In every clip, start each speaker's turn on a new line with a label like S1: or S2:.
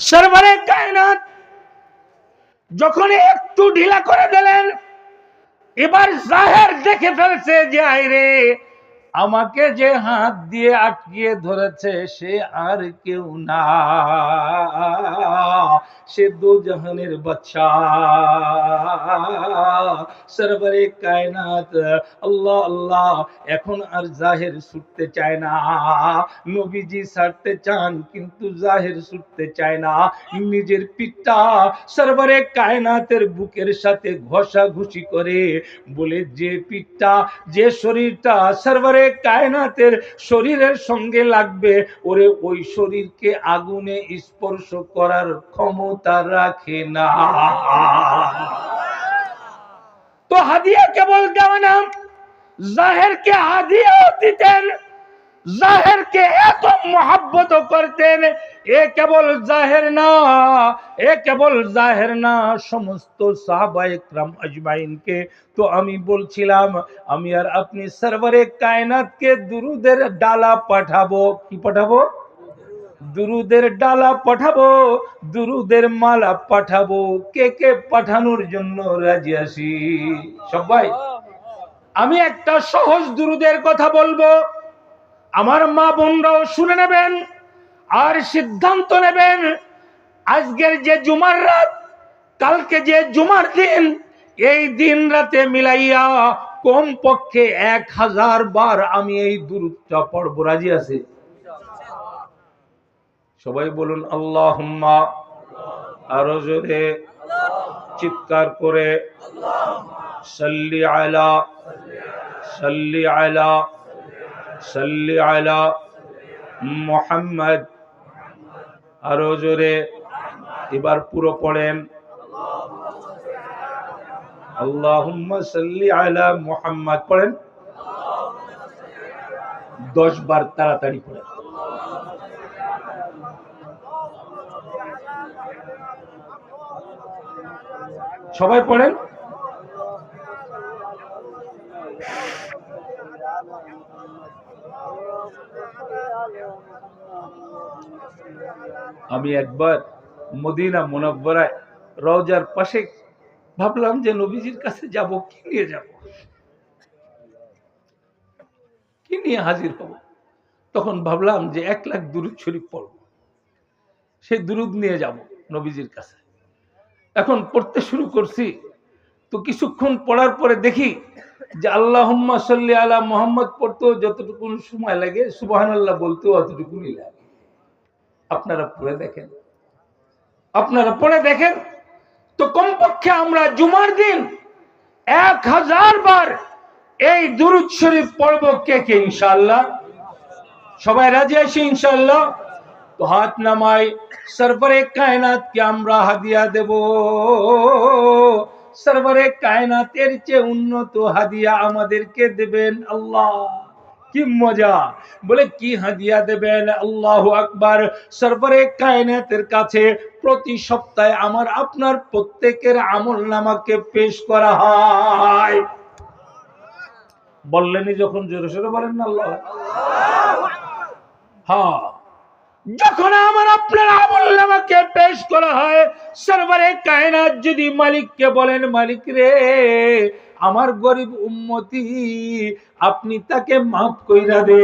S1: সরবরে কায়নাত। যখন একটু ঢিলা করে দিলেন এবার জাহের দেখে ফেলছে যে আইরে আমাকে যে হাত দিয়ে আটকিয়ে ধরেছে, সে আর কেউ না। সে দু জাহানের বাচ্চা। সরবরে কায়নাত, আল্লাহ আল্লাহ, এখন আর জাহের ছুটতে চায় না। নবীজি ছাড়তে চান, কিন্তু জাহের ছুটতে চায় না। নিজের পিঠটা সরবরে কায়নাতের বুকের সাথে ঘষা ঘুষি করে বলে, যে পিঠটা, যে শরীরটা সরবরে কায়নাতের শরীরের সঙ্গে লাগবে। ওরে ওই শরীরকে আগুনে স্পর্শ করার ক্ষমতা রাখে না। তো হাদিয়া কেবল দেওয়া না। জাহেরকে হাদিয়াও দিতেন। জাহেরকে এত মহাব্বত করতেন, এ কেবল জাহের না, এ কেবল জাহের না, সমস্ত সাহাবা আজমাইনকে তো আমি বলছিলাম, আমি আর আপনি সরবরে কায়নাতকে দুরুদের ডালা পাঠাবো, কি পাঠাবো? দুরুদের ডালা পাঠাবো, দুরুদের মালা পাঠাবো, কে কে পাঠানোর জন্য রাজি আছি? সবাই। আমি একটা সহজ দুরুদের কথা বলব। আমার মা বোনরাও শুনে নেবেন আর সিদ্ধান্ত নেবেন, আজকের যে জুমার রাত, কালকে যে জুমার দিন, এই দিন রাতে মিলাইয়া কম পক্ষে এক হাজার বার আমি এই দূরটা পড়ব। রাজি আছে? সবাই বলুন আল্লাহ আরও জোরে চিৎকার করে, সাল্লি আলা সাল্লি আলা সাল্লি আলা মোহাম্মদ। আরও জোরে এবার পুরো পড়েন। আল্লাহুম্মা সাল্লি আলা মুহাম্মদ পড়েন। দশ বার তাড়াতাড়ি পড়েন। সবাই পড়েন? আমি একবার মদিনা মুনাব্বরায় রওজার পাশে ভাবলাম যে নবীজির কাছে যাব, কি নিয়ে যাব? কি নিয়ে হাজির হব? তখন ভাবলাম যে এক লাখ দুরুদ শরীফ পড়ব। সেই দুরুদ নিয়ে যাব নবীজির কাছে। এখন পড়তে শুরু করছি। তো কিছুক্ষণ পড়ার পরে দেখি যে আল্লাহ সাল্লি আলা মোহাম্মদ পড়তেও যতটুকুন সময় লাগে সুবাহান আল্লাহ বলতেও অতটুকুনি লাগে। আপনারা পড়ে দেখেন। আপনারা পড়ে দেখেন? তো কমপক্ষে আমরা জুমার দিন এক হাজার বার এই দুরুদ শরীফ পড়ব কে কে ইনশাল্লাহ সবাই রাজি আছি ইনশাল্লাহ তো হাত নামাই সরবরে কায়নাতকে আমরা হাদিয়া দেব। সরবরে কায়নাতের চেয়ে উন্নত হাদিয়া আমাদেরকে দেবেন আল্লাহ। কি মজা? বলে, কি হাদিয়া দেবেন? আল্লাহ আকবার। সরবরে কায়নাতের কাছে প্রতি সপ্তাহে আমার, আপনার প্রত্যেকের আমল নামাকে পেশ করা হয়। বললেনই যখন জোরে সোরে বলেন না আল্লাহ? হ্যাঁ। যখন আমার, আপনার আমল নামাকে পেশ করা হয়, সরবরে কায়নাত যদি মালিককে বলেন, মালিক রে আমার গরিব উম্মতি, আপনি তাকে মাফ কইরা দে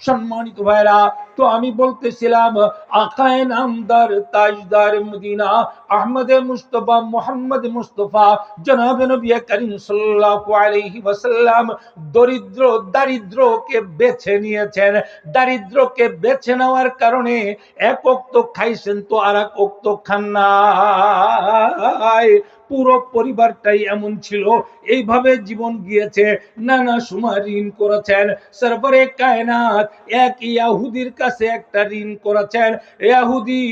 S1: সম্মানিত ভাইরা তো আমি বলতেছিলাম, আকায় নামদার, তাজদার, মদিনা, আহমদে মুস্তফা, মোহাম্মদ মুস্তফা, জনাবে নবী করিম সাল্লাল্লাহু আলাইহি ওয়াসাল্লাম দরিদ্র, দারিদ্রকে বেছে নিয়েছেন। দারিদ্রকে বেছে নেওয়ার কারণে এক অক্ত খাইছেন তো আর এক অক্ত খান নাই। পুরো পরিবারটাই এমন ছিল। এইভাবে জীবন গিয়েছে। নানা সময় ঋণ করেছেন। সরবরে কায়নাত এক ইয়াহুদির কাছে একটা ঋণ করেছেন। ইয়াহুদি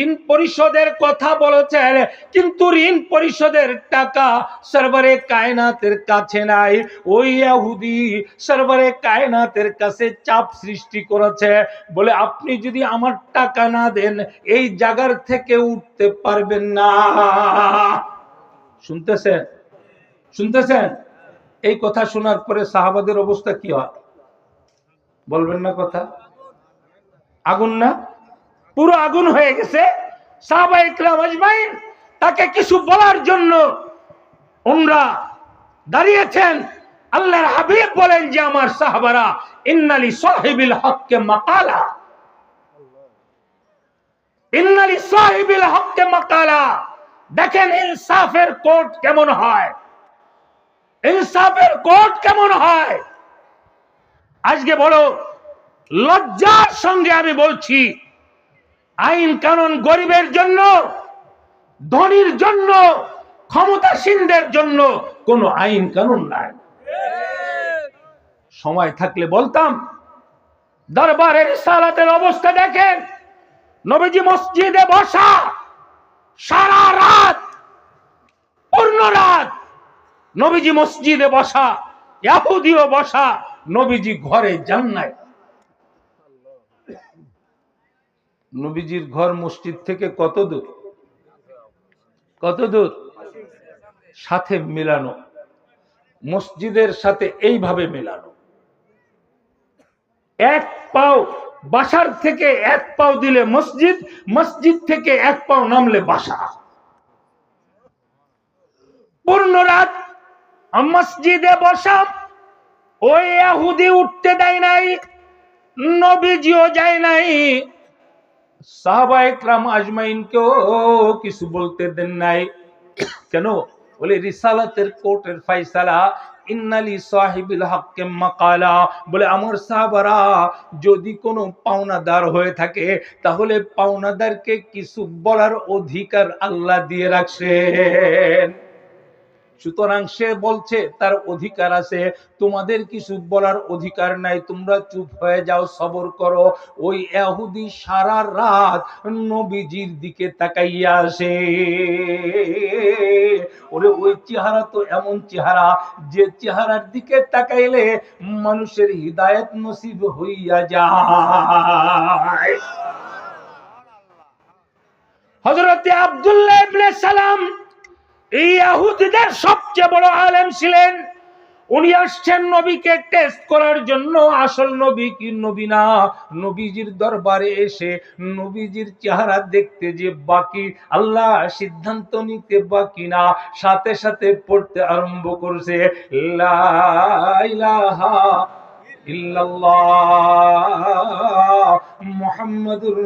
S1: ঋণ পরিশোধের কথা বলেছেন, কিন্তু ঋণ পরিশোধের টাকা সরবরে কায়নাতের কাছে নাই। ওই ইয়াহুদি সরবরে কায়নাতের কাছে চাপ সৃষ্টি করেছে। বলে, আপনি যদি আমার টাকা না দেন, এই জায়গার থেকে উঠতে পারবেন না। শুনতেছেন? শুনতেছেন? এই কথা শোনার পরে সাহাবাদের অবস্থা কি হয়? বলবেন না কথা? আগুন না? পুরো আগুন হয়ে গেছে। তাকে কিছু বলার জন্য ওনরা দাঁড়িয়েছেন। আল্লাহর হাবিব বলেন যে, আমার সাহাবারা, ইন্নালি সাহিবিল হককে মাকালা। ইন্নালি সাহিবিল হককে মাকালা। দেখেন ইনসাফের কোর্ট কেমন হয়? ইনসাফের কোর্ট কেমন হয়? আজকে বড় লজ্জার সঙ্গে আমি বলছি, আইন কানুন গরিবের জন্য, ধনীর জন্য, ক্ষমতাসীনদের জন্য কোনো আইন কানুন নাই। সময় থাকলে বলতাম, দরবারের সালাতের অবস্থা দেখেন, নবীজি মসজিদে বসা সারা রাত পূর্ণ রাত নবীজি মসজিদে বসা, ইয়াহুদিও বসা, নবীজি ঘরে যান নাই নবীজির ঘর মসজিদ থেকে কত দূর? কত দূর? সাথে মেলানো। মসজিদের সাথে এইভাবে মেলানো। এক পাও বাসার থেকে এক পাও দিলে মসজিদ মসজিদ থেকে এক পাও নামলে বাসা। পূর্ণ রাত মসজিদে বসা ওই উঠতে দেয় নাই, নবীজিও যায় নাই। সাহাবা একরাম আজমাইনকেও কিছু বলতে দেন নাই। কেন? বলে, রিসালাতের কোর্টের ফাইসালা, ইন্নালি সাহিবিল হককে মাকালা। বলে, আমার সাহাবারা যদি কোনো পাওনাদার হয়ে থাকে, তাহলে পাওনাদারকে কিছু বলার অধিকার আল্লাহ দিয়ে রাখছেন। সুতরাং সে বলছে, তার অধিকার আছে। তোমাদের কিছু বলার অধিকার নাই? তোমরা চুপ হয়ে যাও, সবর করো। ওই এহুদি সারা রাত নবীজির দিকে তাকাইয়া আসে। ওরে, ওই চেহারা তো এমন চেহারা, যে চেহারার দিকে তাকাইলে মানুষের হৃদায়ত নসিব হইয়া যায়। হজরতে আব্দুল্লাহ সালাম এই ইহুদিদের সবচেয়ে বড় আলেম ছিলেন। উনি আসছেন নবীকে টেস্ট করার জন্য। আসল নবী কি নবী না? নবীজির দরবারে এসে নবীজির চেহারা দেখতে যে বাকি, আল্লাহ সিদ্ধান্ত নিতে বাকি না, সাথে সাথে পড়তে আরম্ভ করছে। ইল্লাল্লাহ মুহাম্মাদুর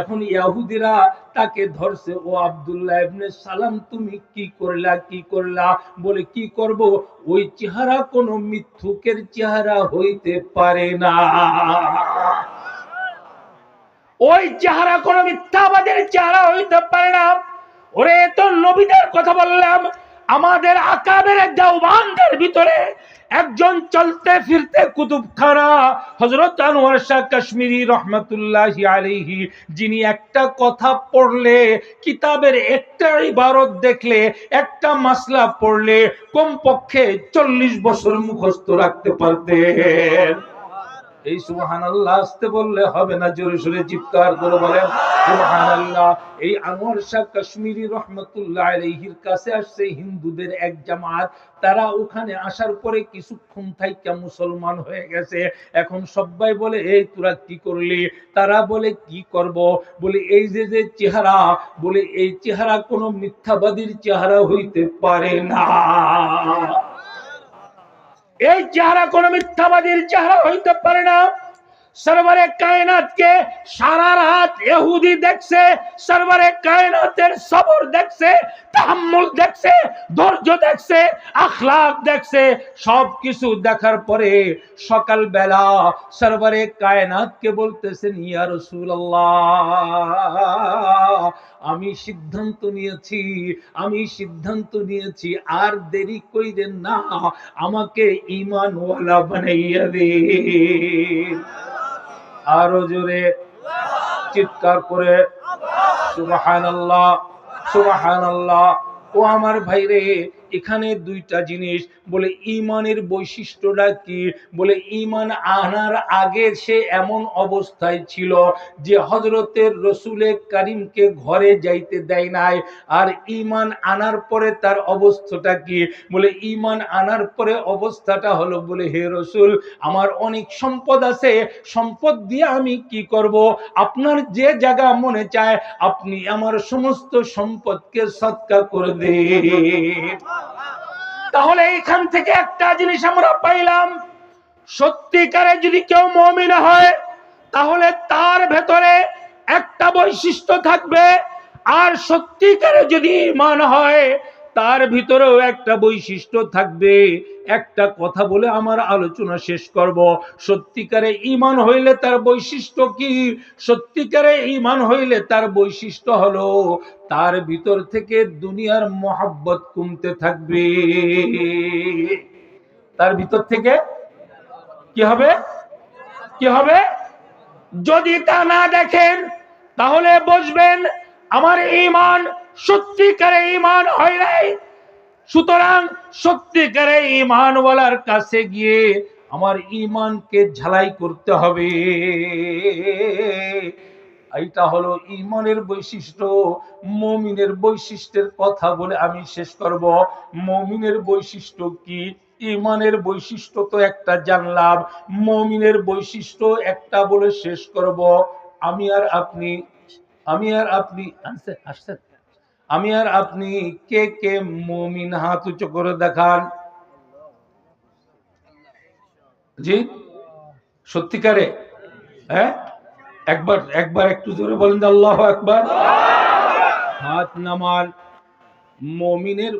S1: এখন ইহুদিরা তাকে ধরছে, ও আব্দুল্লাহ ইবনে সালাম, তুমি কি করলা কি করলা? বলে, কি করব? ওই চেহারা কোন মিথ্যুকের চেহারা হইতে পারে না। ওই চেহারা কোন মিথ্যাবাদের চেহারা হইতে পারে না। ওরে তো নবীদের কথা বললাম। আমাদের আকাবের দেওবানদের ভিতরে একজন চলতে ফিরতে কুতুবখানা হজরত আনোয়ার শাহ কাশ্মীরি রহমতুল্লাহ আলিহি যিনি একটা কথা পড়লে, কিতাবের একটা ইবারত দেখলে, একটা মাসলা পড়লে, কমপক্ষে চল্লিশ বছর মুখস্থ রাখতে পারতেন। এই সুবহানাল্লাহ আসতে বললে হবে না, জোরে সোরে চিৎকার করে বলেন সুবহানাল্লাহ। এই আনোয়ার শাহ কাশ্মীরি রহমতুল্লাহ আলাইহির কাছে আসছে, হিন্দুদের এক জামাত, তারা ওখানে আসার পরে কিছুক্ষণ থাইকা মুসলমান হয়ে গেছে। এখন সবাই বলে, এই তোরা কি করলি? তারা বলে, কি করব? বলে, এই যে যে চেহারা। বলে, এই চেহারা কোনো মিথ্যাবাদীর চেহারা হইতে পারে না। এই চেহারা কোন মিথ্যাবাদীর চেহারা হইতে পারে না। সরবরে কায়নাতকে সারা রাত ইহুদি দেখছে, সরবরে কায়নাতের সবর দেখছে, তাহাম্মুল দেখছে, ধৈর্য দেখছে আখলাক দেখছে সব কিছু দেখার পরে সকাল বেলা সরবরে কায়নাতকে বলতেছেন, ইয়া রাসূলুল্লাহ, আমি সিদ্ধান্ত নিয়েছি, আমি সিদ্ধান্ত নিয়েছি, আর দেরি কইরেন না, আমাকে ইমানওয়ালা বানাইয়া দে আরও জোরে চিৎকার করে সুবাহ সুবহানাল্লাহ ও আমার ভাই রে এখানে দুইটা জিনিস, বলে ইমানের বৈশিষ্ট্যটা কি? বলে ইমান আনার আগে সে এমন অবস্থায় ছিল যে হজরতের রসুলে কারিমকে ঘরে যাইতে দেয় নাই। আর ইমান আনার পরে তার অবস্থাটা কি? বলে ইমান আনার পরে অবস্থাটা হলো, বলে হে রসুল, আমার অনেক সম্পদ আছে, সম্পদ দিয়ে আমি কি করব? আপনার যে জায়গা মনে চায়, আপনি আমার সমস্ত সম্পদকে সৎকার করে দিন। তাহলে এইখান থেকে একটা জিনিস আমরা পাইলাম। সত্যিকারে যদি কেউ মমিন হয়, তাহলে তার ভেতরে একটা বৈশিষ্ট্য থাকবে। আর সত্যিকারে যদি ইমান হয় তার ভিতরেও একটা বৈশিষ্ট্য থাকবে। একটা কথা বলে আমার আলোচনা শেষ করব। সত্যিকারে ইমান হইলে তার বৈশিষ্ট্য কি? সত্যিকারে ইমান হইলে তার বৈশিষ্ট্য হলো, তার ভিতর থেকে দুনিয়ার মহাব্বত কমতে থাকবে। তার ভিতর থেকে কি হবে? কি হবে? যদি তা না দেখেন, তাহলে বুঝবেন আমার ইমান সত্যিকারে ইমান হয় নাই। সুতরাং সত্যিকারে ইমানওয়ালার কাছে গিয়ে আমার ইমানকে ঝালাই করতে হবে। এইটা হলো ইমানের বৈশিষ্ট্য। মমিনের বৈশিষ্ট্যের কথা বলে আমি শেষ করব। মমিনের বৈশিষ্ট্য কি? ইমানের বৈশিষ্ট্য তো একটা জানলাম। মমিনের বৈশিষ্ট্য একটা বলে শেষ করব। আমি আর আপনি আমি আর আপনি, আসছেন আসছেন। আমি আর আপনি কে কে মমিন হাত উঁচু করে দেখান? জি? সত্যিকারে? হ্যাঁ? একবার একবার একটু জোরে বলেন আল্লাহ একবার হাত নামান, মমিনের